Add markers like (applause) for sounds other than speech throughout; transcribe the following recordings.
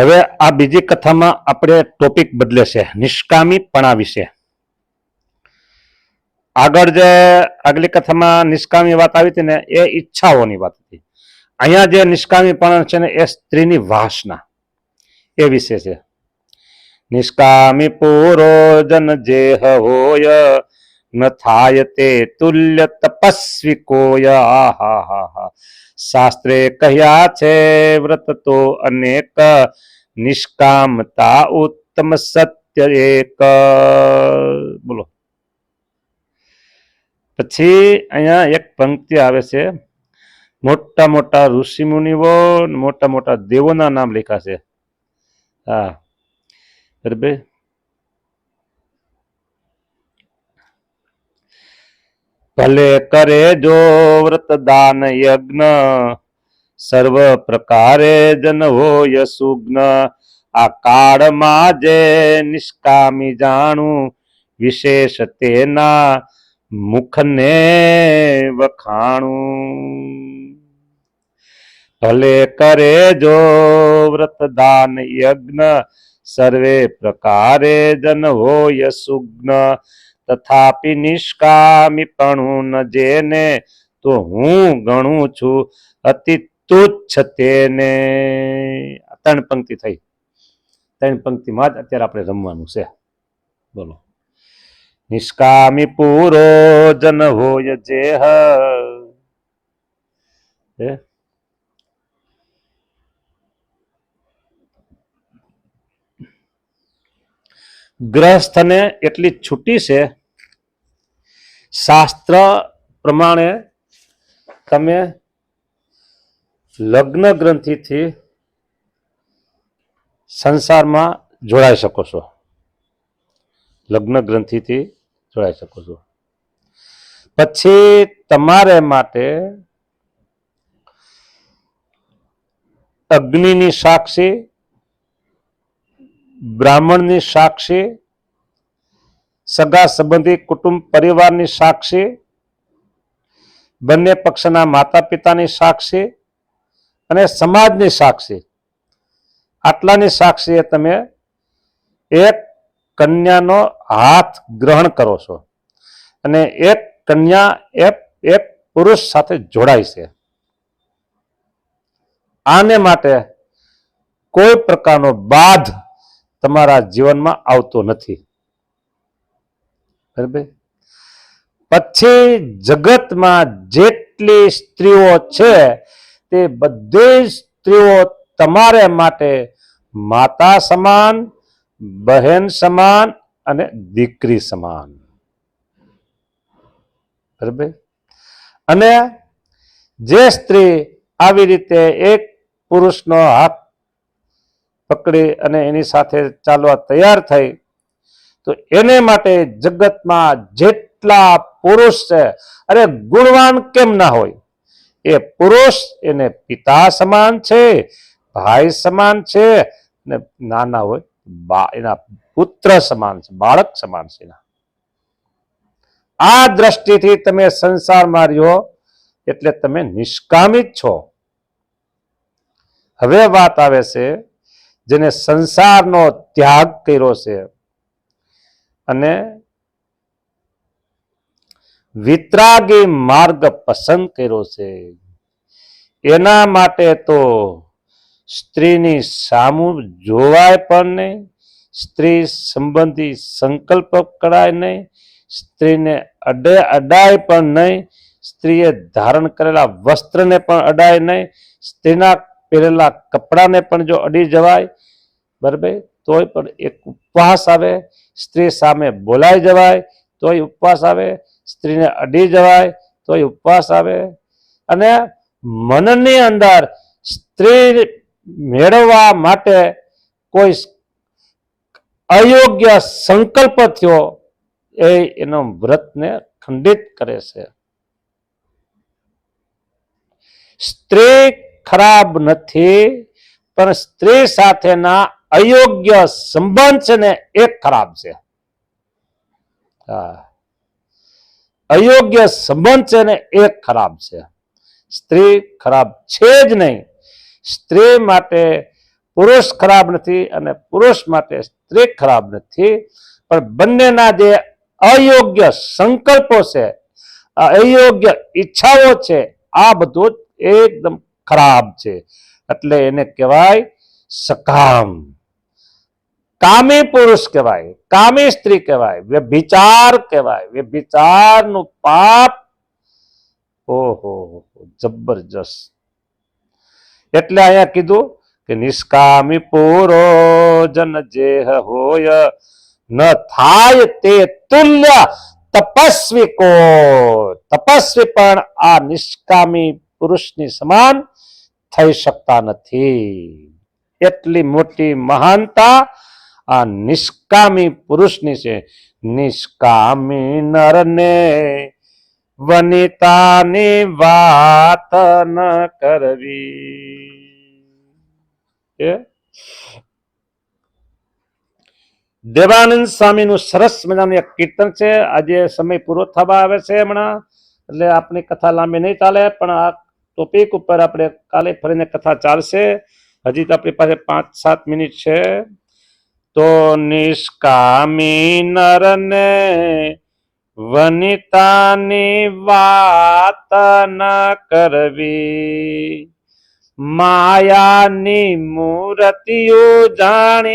હવે આ બીજી કથામાં આપણે ટોપિક બદલે છે નિષ્કામીપણા વિશે આગળ જે આગલી કથામાં નિષ્કામી વાત આવી હતી ને, એ ઈચ્છાઓની વાત હતી. અહીંયા જે નિષ્કામીપણા છે ને, એ સ્ત્રીની વાસના. એ વિશે છે. નિષ્કામી પૂરો જન જે હોય, ન થાય તે તુલ્ય તપસ્વી કોય આહા, હા હા. શાસ્ત્રે કહ્યા છે વ્રત તો અનેક નિષ્કામતા ઉત્તમ સત્ય એક. બોલો. પછી અહીંયા એક પંક્તિ આવે છે. મોટા મોટા ઋષિ મુનિઓ મોટા મોટા દેવોના નામ લખ્યા છે હા. બરાબર? ભલે કરે જો વ્રત દાન યજ્ઞ સર્વ પ્રકારે જન હોય સુગ્ન. આ કાળમાં જે નિષ્કામી જાણું, વિશેષ તેના મુખને વખાણું. ભલે કરે જો વ્રત દાન યજ્ઞ, સર્વે પ્રકારે જન હોય સુગ્ન. તથાપિ નિષ્કામીપણું ન જેને તો હું ગણું છું, અતિ તુચ્છ તેને ત્રણ પંક્તિ થઈ. ત્રણ પંક્તિમાં જ અત્યારે આપણે રમવાનું છે. બોલો. નિષ્કામી પૂરો જન હોય જે હે. ગ્રહસ્થને એટલી છૂટી છે. શાસ્ત્ર પ્રમાણે તમે લગ્ન ગ્રંથિથી સંસારમાં જોડાઈ શકો છો. લગ્ન ગ્રંથિથી જોડાઈ શકો છો. પછી તમારે માટે અગ્નિની સાક્ષી, બ્રાહ્મણની સાક્ષી, સગા સંબંધી, કુટુંબ પરિવારની સાક્ષી, બંને પક્ષના માતા પિતાની સાક્ષી અને સમાજની સાક્ષી. આટલાની સાક્ષીએ તમે એક કન્યાનો હાથ ગ્રહણ કરો છો. અને એક કન્યા એ એક પુરુષ સાથે જોડાય છે. આને માટે કોઈ પ્રકારનો બાધ તમારા જીવનમાં આવતો નથી. બરાબર? પછી જગતમાં જેટલી સ્ત્રીઓ છે તે બધી સ્ત્રીઓ તમારે માટે માતા સમાન, બહેન સમાન અને દીકરી સમાન. બરાબર? અને જે સ્ત્રી આવી રીતે એક પુરુષનો હાથ પકડી અને એની સાથે ચાલવા તૈયાર થઈ, તો એને માટે જગતમાં જેટલા પુરુષ છે, અરે ગુણવાન કેમ ના હોય? એ પુરુષ એને પિતા સમાન છે, ભાઈ સમાન છે ને નાના હોય બા, એના પુત્ર સમાન છે, બાળક સમાન છે એના. આ દ્રષ્ટિથી તમે સંસારમાં રહ્યો એટલે તમે નિષ્કામિત છો. હવે વાત આવે છે જેને સંસારનો ત્યાગ કર્યો છે અને વિતરાગી માર્ગ પસંદ કર્યો છે. એના માટે તો સ્ત્રીની સામું જોવાય પણ નહીં, સ્ત્રી સંબંધી સંકલ્પ કરાય નહીં, સ્ત્રીને અડે અડાય પણ નહીં, સ્ત્રીએ ધારણ કરેલા વસ્ત્રને પણ અડાય નહીં, સ્ત્રીના પહેરેલા કપડાને પણ જો અડી જવાય, બરાબર? તોય પણ એક ઉપવાસ આવે, સ્ત્રી સામે બોલાઈ જવાય, તોય ઉપવાસ આવે સ્ત્રીને અડી જવાય તોય ઉપવાસ આવે. અને મનની અંદર સ્ત્રી મેળવવા માટે કોઈ અયોગ્ય સંકલ્પ થયો એ એનો વ્રતને ખંડિત કરે છે. સ્ત્રી ખરાબ નથી, પણ સ્ત્રી સાથેના અયોગ્ય સંબંધ છે ને એ ખરાબ છે. હા. અયોગ્ય સંબંધ છે ને એ ખરાબ છે. સ્ત્રી ખરાબ છે જ નહીં. સ્ત્રી માટે પુરુષ ખરાબ નથી અને પુરુષ માટે સ્ત્રી ખરાબ નથી. પણ બંનેના જે અયોગ્ય સંકલ્પો છે અયોગ્ય ઈચ્છાઓ છે, આ બધું એકદમ ખરાબ છે. એટલે એને કહેવાય સકામ. કામી પુરુષ કહેવાય, કામી સ્ત્રી કહેવાય, વ્યભિચાર કહેવાય, વ્યભિચારનું પાપ, ઓહો, જબરજસ્ત. એટલે અહીંયા કીધું કે નિષ્કામી પૂરો જન જે હોય, ન થાય તે તુલ્ય તપસ્વી કો તપસ્વી પણ આ નિષ્કામી પુરુષની સમાન થઈ શકતા નથી. એટલી મોટી મહાનતા આ નિષ્કામી પુરુષની છે. નિષ્કામી નરને વનિતાની વાત ન કરવી. દેવાનંદ સ્વામીનું સરસ મજાનું એક કીર્તન છે. આજે સમય પૂરો થવા આવે છે હમણાં, એટલે આપણી કથા લાંબી નહીં ચાલે, પણ આ ટોપિક ઉપર આપણે કાલે ફરીને કથા ચાલશે. હજી તો આપણી પાસે પાંચ સાત મિનિટ છે. તો નિષ્કામી નરને વનિતાની વાત ન કરવી. માયાની મૂર્તિઓ જાણી,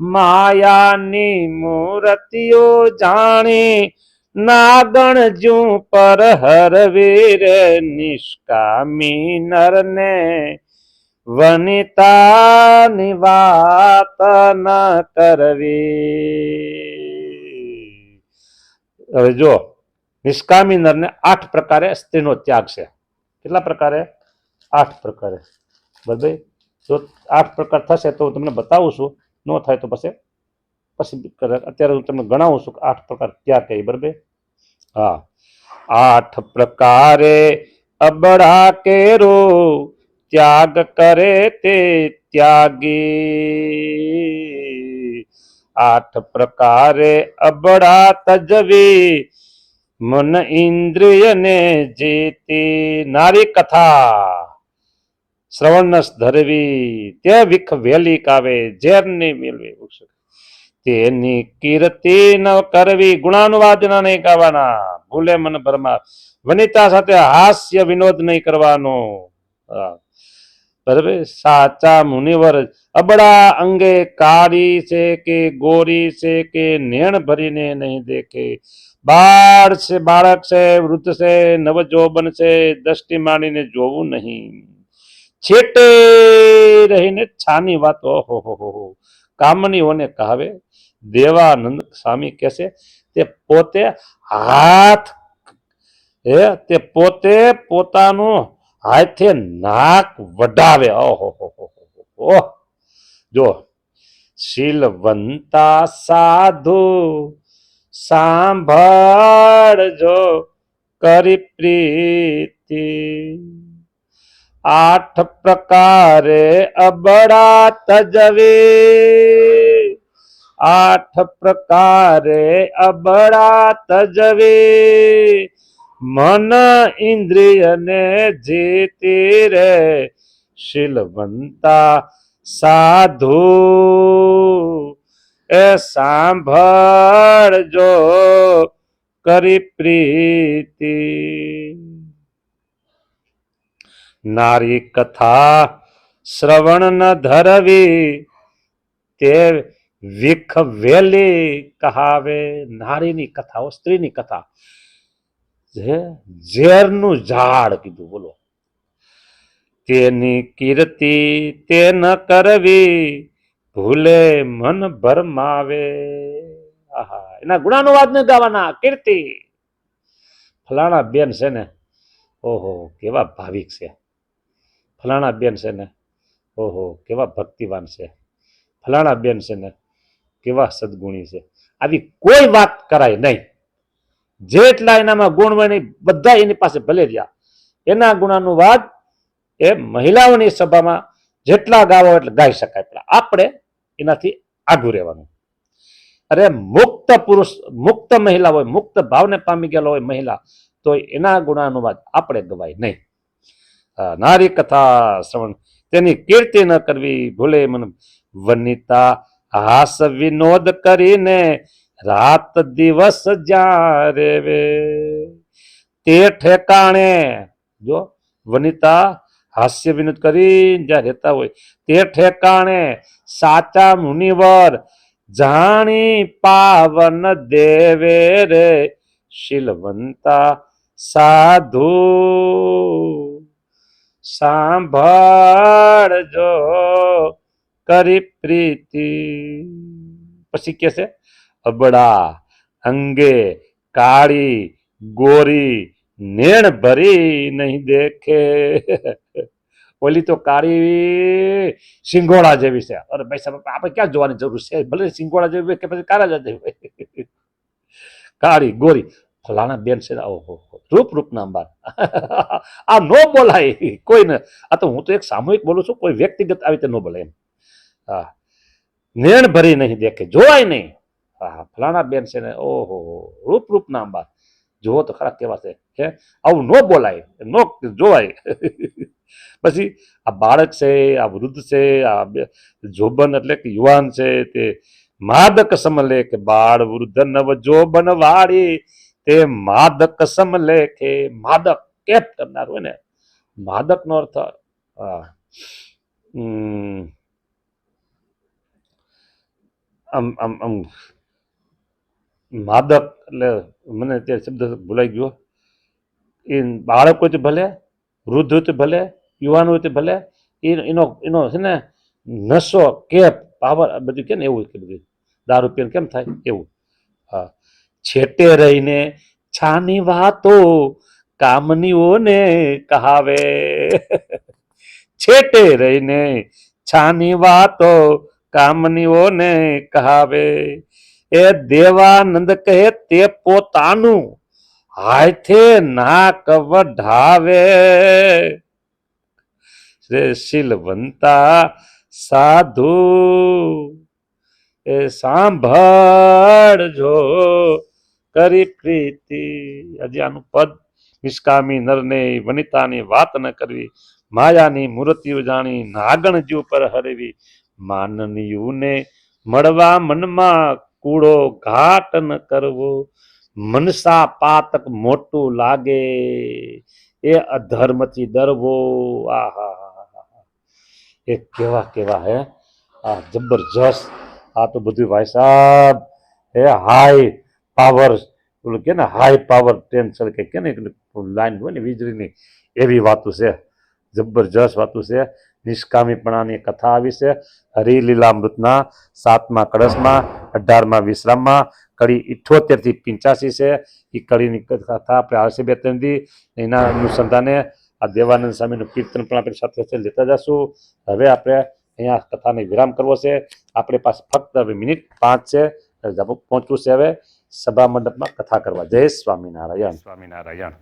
માયાની મૂર્તિઓ જાણી, નાગણ જું પર હરવીર નિષ્કામી નરને વનિતાની વાત ન કરવી. હવે જો નિષ્કામી નરને આઠ પ્રકારે સ્ત્રીનો ત્યાગ છે. કેટલા પ્રકારે? આઠ પ્રકારે. બરાબર? જો આઠ પ્રકાર થશે તો હું તમને બતાવું છું. ન થાય તો પછી પછી અત્યારે હું તમને ગણાવું છું કે આઠ પ્રકાર ત્યાગ કઈ, બરાબર? હા. આઠ પ્રકારે અબડા કેરો ત્યાગ કરે તે ત્યાગી. આઠ પ્રકારે અબડા તજવી, મન ઇન્દ્રિયને જીતી નારી કથા. શ્રવણસ ધરવી તે વિખ વેલી કાવે ઝેરની મેળવી તેની કીર્તિ ન કરવી ગુણાનુવાદ ન નહીં ગાવાના. ભૂલે મન ભરમા વનિતા સાથે હાસ્ય વિનોદ નહીં કરવાનો. બરાબર? સાચા મુનિવર અબડા અંગે કાળી છે કે ગોરી છે કે નેણ ભરીને નહીં દેખે. બાળ છે, બાળક છે, વૃદ્ધ છે, નવજોબન છે, દ્રષ્ટિ માંડીને જોવું નહીં. છેટે રહીને છાની વાત ઓહો હો હો. કામનીઓને કહાવે, દેવાનંદ સ્વામી કહેશે, તે પોતે હાથ, હે, તે પોતે પોતાનું હાથે નાક વઢાવે. ઓહો. ઓહ જો, શીલવંતા સાધુ સાંભળજો કરી પ્રીતિ. આઠ પ્રકારે અબડા તજવી આઠ પ્રકારે અબડા તજવી મન ઇન્દ્રિયને જીતી રે શીલવંતા સાધુ એ સાંભળજો કરી પ્રીતિ નારી કથા શ્રવણ ન ધરવી તે વિખ વેલી કહાવે નારીની કથાઓ સ્ત્રીની કથા જે ઝેરનું ઝાડ કીધું, બોલો. તેની કીર્તિ તે ન કરવી, ભૂલે મન ભરમાવે. આહા, એના ગુણાનુવાદ ન ગાવાના, કીર્તિ. ફલાણા બેન છે ને, ઓહો, કેવા ભાવિક છે. ફલાણા બેન છે ને, ઓહો, કેવા ભક્તિવાન છે. ફલાણા બેન છે ને, કેવા સદગુણી છે. આવી કોઈ વાત કરાય નહીં. જેટલા એનામાં ગુણ હોય બધા એની પાસે ભલે રહ્યા. એના ગુણાનુવાદ એ મહિલાઓની સભામાં જેટલા ગાવો એટલે ગાઈ શકાય. પણ આપણે એનાથી આઘું રહેવાનું. અરે મુક્ત પુરુષ, મુક્ત મહિલા હોય, મુક્ત ભાવને પામી ગયેલો હોય મહિલા, તો એના ગુણાનુવાદ આપણે ગવાય નહીં. નારી કથા શ્રવણ. તેની કીર્તિ ન કરવી ભૂલે મન. વનિતા હાસ વિનોદ કરીને રાત દિવસ જ્યાં રેવે તે ઠેકાણે, જો વનિતા હાસ્ય વિનોદ કરી જ્યાં રહેતા હોય, તે ઠેકાણે સાચા મુનિવર જાણી પાવન દેવે રે. શીલવંતા સાધુ સાંભળજો કરી પ્રીતિ. પછી કે છે અબડા અંગે કાળી, ગોરી, નેણ ભરી નહીં દેખે. ઓલી તો કાળી સિંગોડા જેવી છે. અરે ભાઈ સાહેબ, આપણે ક્યાં જોવાની જરૂર છે? ભલે સિંગોડા જેવી કે પછી કાળા જેવી કાળી, ગોરી. ફલાણા બેન છે ઓહો રૂપ રૂપ નામ બાર. આ નો બોલાય. કોઈને આ તો હું તો એક સામૂહિક બોલું છું, કોઈ વ્યક્તિગત આવી રીતે ન બોલાય એમ. હા. નેણ ભરી નહીં દેખે. જોવાય નહીં. હા ફલાણા બેન છે ને, ઓહો, રૂપ રૂપ નામ બા જોવો તો ખરા કેવા છે, હે? આવું નો બોલાય, નો જોવાય. (laughs) પછી આ બાળક છે, આ વૃદ્ધ છે, આ જોબન એટલે કે યુવાન છે, તે માદક સમલે કે બાળ વૃદ્ધ નવ જોબન વાળી, તે માદક સમલે કે માદક કેપ કરનાર હોય ને. માદક નો અર્થ આમ આમ આમ માદક એટલે મને અત્યારે શબ્દ ભૂલાઈ ગયો. એ બાળક તો ભલે, વૃદ્ધ તો ભલે, યુવાન હોય તો ભલે એનો એનો છે ને નશો કેપ પાવર બધું કે ને એવું કે બધું? દારૂ પીને કેમ થાય? એવું. હા. છેટે રહીને છાની વાતો કામનીઓને કહાવે. છેટે રહીને છાની વાતો કામનીઓને કહાવે. એ દેવાનંદ કહે તે પોતાનું હાથે નાક વઢાવે. શીલવંતા સાધુ, એ સાંભળજો કરી પ્રીતિ. હજી આનું પદ નિષ્કામી નરને વનિતાની વાત ન કરવી, માયાની મૂર્તિઓ જાણી નાગણ જીવ પર હરવી, માનનીયુને મળવા મનમાં કૂડો ઘાટ ન કરવો, મનસા પાતક મોટું લાગે, એ અધર્મથી ડરવો. આહા એ કેવા કેવા હે? આ જબરજસ્ત, આ તો બધું ભાઈ સાહેબ હે હાઈ પાવર ઓલું કે ને હાઈ પાવર ટેન્શન કે ને લાઈન હોય ને, વીજળીની, એવી વાતો છે. જબરજસ્ત વાતો છે. નિષ્કામીપણાની કથા આવી છે. હરિલીલામૃતના સાતમા કળશમાં, અઢારમાં વિશ્રામમાં, કડી ઇઠોતેરથી પિંચાસી છે. એ કડીની કથા આપણે આવશે બે ત્રણ દી એના અનુસંધાને આ દેવાનંદ સ્વામીનું કીર્તન પણ આપણે સાથે સાથે લેતા જશું. હવે આપણે અહીંયા કથાને વિરામ કરવો છે. આપણે પાસે ફક્ત હવે મિનિટ પાંચ છે. પહોંચવું છે હવે. સભા મંડપમાં કથા કરવા. જય સ્વામિનારાયણ. સ્વામિનારાયણ.